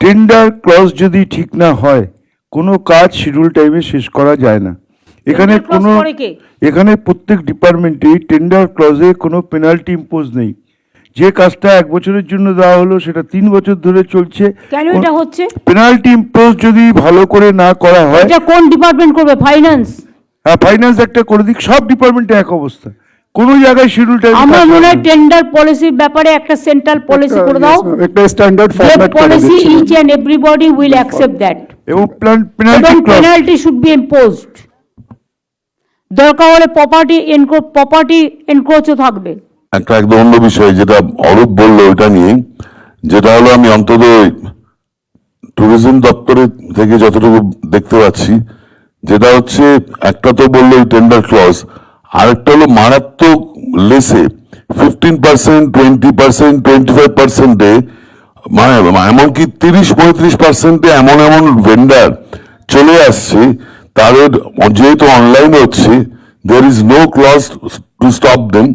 Tender clause যদি ঠিক না হয় কোনো কাজ শিডিউল টাইমে শেষ করা যায় না। এখানে কোনো এখানে প্রত্যেক ডিপার্টমেন্টেই টেন্ডার ক্লজে কোনো পেনাল্টি ইম্পোজ নেই। যে কাজটা এক বছরের জন্য দেওয়া হলো সেটা তিন বছর ধরে চলছে। কেন এটা হচ্ছে? পেনাল্টি ইম্পোজ যদি ভালো করে না করা হয় এটা কোন ডিপার্টমেন্ট করবে? ফাইন্যান্স হ্যাঁ ফাইন্যান্স একটা করে দিক সব ডিপার্টমেন্টে এক অবস্থা। কোনো জায়গায় শিডিউল টাইম আমার মনে হয় টেন্ডার পলিসির ব্যাপারে একটা সেন্ট্রাল পলিসি করে দাও। একটা স্ট্যান্ডার্ড ফরম্যাট করে policy each and everybody will accept that এবং penalty penalty should be imposed দরকার হলে প্রপার্টি প্রপার্টি এনক্রোচও থাকবে। একটা একদম অন্য বিষয় যেটা অরূপ বলল ওইটা নিয়ে। যেটা হলো আমি অন্তত ট্যুরিজম দপ্তরের থেকে যতটুকু দেখতে পাচ্ছি যেটা হচ্ছে একটা তো বলল টেন্ডার ক্লজ আরেকটা হলো মারাত্মক লেসে fifteen percent twenty percent twenty five পার্সেন্টে মানে এমনকি তিরিশ পঁয়ত্রিশ পার্সেন্টে এমন এমন ভেন্ডার চলে আসছে, তাদের যেহেতু অনলাইন হচ্ছে there is no clause to stop them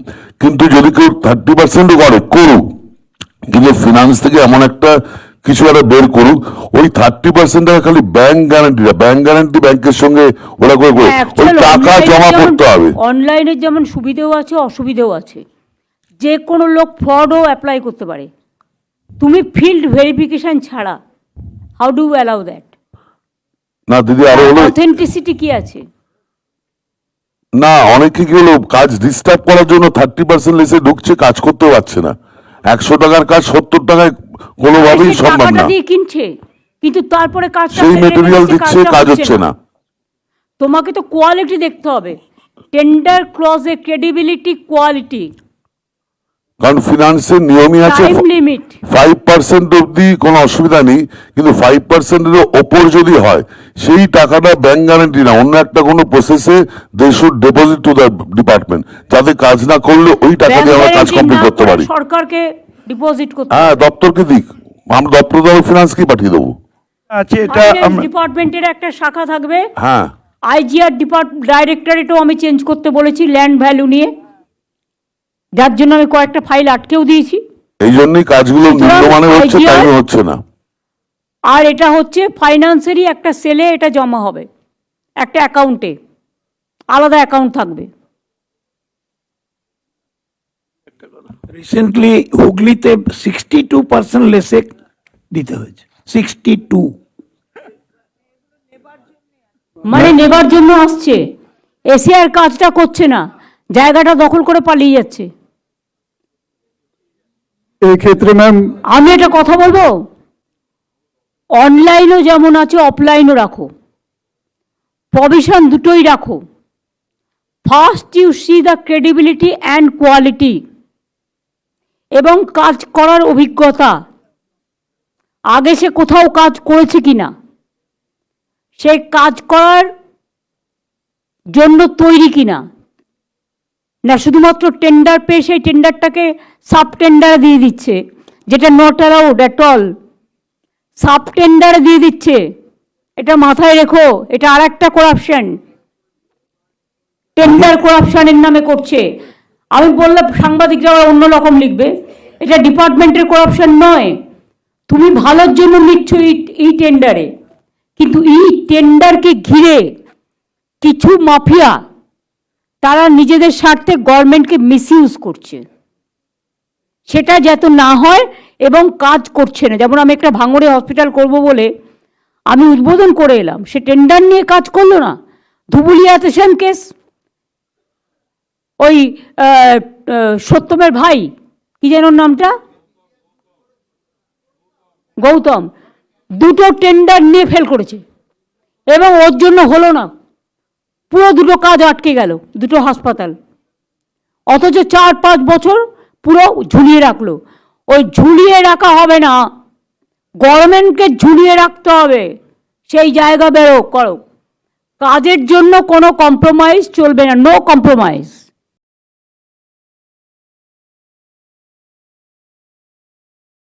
কিন্তু যদি কেউ থার্টি পার্সেন্টও করে, করুক। কিন্তু ফিনান্স থেকে এমন একটা কিছু একটা বের করুক ওই থার্টি পার্সেন্ট টাকা খালি ব্যাংক গ্যারান্টিটা ব্যাংক গ্যারান্টি ব্যাংকের সঙ্গে ওরা করে করে ওই টাকা জমা করতে হবে। অনলাইনে যেমন সুবিধেও আছে অসুবিধেও আছে। যে কোনো লোক ফ্রডও অ্যাপ্লাই করতে পারে। তুমি ফিল্ড ভেরিফিকেশন ছাড়া হাউ ডু অ্যালাউ দ্যাট না দিদি আরও হলো অথেন্টিসিটি কি আছে? না অনেকে কি হলো কাজ ডিস্টার্ব করার জন্য থার্টি পার্সেন্ট লেসে ঢুকছে কাজ করতে পারছে না। একশো টাকার কাজ সত্তর টাকায় কোনোভাবেই সম্ভব না। দিয়ে কিনছে কিন্তু তারপরে কাজ সেই মেটেরিয়াল দিচ্ছে কাজ হচ্ছে না। তোমাকে তো কোয়ালিটি দেখতে হবে। টেন্ডার ক্লজে ক্রেডিবিলিটি কোয়ালিটি কারণ ফিনান্সের নিয়মই আছে লিমিট ফাইভ পার্সেন্ট অবধি কোনো অসুবিধা নেই কিন্তু ফাইভ পার্সেন্টের ওপর যদি হয় সেই টাকাটা ব্যাংক গ্যারান্টি না। অন্য একটা কোনো প্রসেসে they should deposit to the department যাতে কাজ না করলে ওই টাকা দিয়ে আমরা কাজ কমপ্লিট করতে পারি। সরকারকে ডিপোজিট করতে হ্যাঁ দপ্তরকে দিক। আমরা দপ্তর দ্বারা ফিনান্সকে পাঠিয়ে দেবো? আছে এটা ডিপার্টমেন্টের একটা শাখা থাকবে। হ্যাঁ। আইজিআর ডিপার্ট ডাইরেক্টরেটও আমি চেঞ্জ করতে বলেছি ল্যান্ড ভ্যালু নিয়ে। যার জন্য আমি কয়েকটা ফাইল আটকেও দিয়েছি। এই জন্যই কাজগুলো নিম্নমানের হচ্ছে টাইমে হচ্ছে না। আর এটা হচ্ছে ফাইন্যান্সেরই একটা সেলে এটা জমা হবে। একটা অ্যাকাউন্টে আলাদা অ্যাকাউন্ট থাকবে। রিসেন্টলি হুগলিতে সিক্সটি টু পার্সেন্ট লেসে দিতে হয়েছে। সিক্সটি টু মানে নেবার জন্য আসছে। এশিয়ার কাজটা করছে না। জায়গাটা দখল করে পালিয়ে যাচ্ছে। এই ক্ষেত্রে ম্যাম আমি এটা কথা বলব? অনলাইনও যেমন আছে অফলাইনও রাখো। প্রভিশন দুটোই রাখো। First you see the credibility and quality এবং কাজ করার অভিজ্ঞতা। আগে সে কোথাও কাজ করেছে কিনা? সে কাজ করার জন্য তৈরি কিনা? না, শুধুমাত্র টেন্ডার পেয়ে সেই টেন্ডারটাকে সাব টেন্ডার দিয়ে দিচ্ছে, যেটা not allowed at all sub tender দিয়ে দিচ্ছে, এটা মাথায় রেখো, এটা আর একটা করাপশন টেন্ডার করাপশনের নামে করছে। আমি বললাম সাংবাদিকরা অন্য রকম লিখবে। এটা ডিপার্টমেন্টের করাপশন নয়। তুমি ভালোর জন্য এই- এই টেন্ডারে কিন্তু এই টেন্ডারকে ঘিরে কিছু মাফিয়া তারা নিজেদের স্বার্থে গভর্নমেন্টকে মিসইউজ করছে। সেটা যাতে না হয় এবং কাজ করছে না। যেমন আমি একটা ভাঙড়ে হসপিটাল করব বলে আমি উদ্বোধন করে এলাম। সে টেন্ডার নিয়ে কাজ করল না। ধুবুলিয়াতে সেম কেস ওই সত্যমের ভাই, কি যেন নামটা? গৌতম। দুটো টেন্ডার নিয়ে ফেল করেছে। এবং ওর জন্য হলো না। পুরো দুটো কাজ আটকে গেল, দুটো হাসপাতাল। অথচ চার পাঁচ বছর পুরো ঝুলিয়ে রাখল। ওই ঝুলিয়ে রাখা হবে না। গভর্নমেন্টকে ঝুলিয়ে রাখতে হবে। সেই জায়গা বেরো, করো। কাজের জন্য কোনো কম্প্রোমাইজ চলবে না নো কম্প্রোমাইজ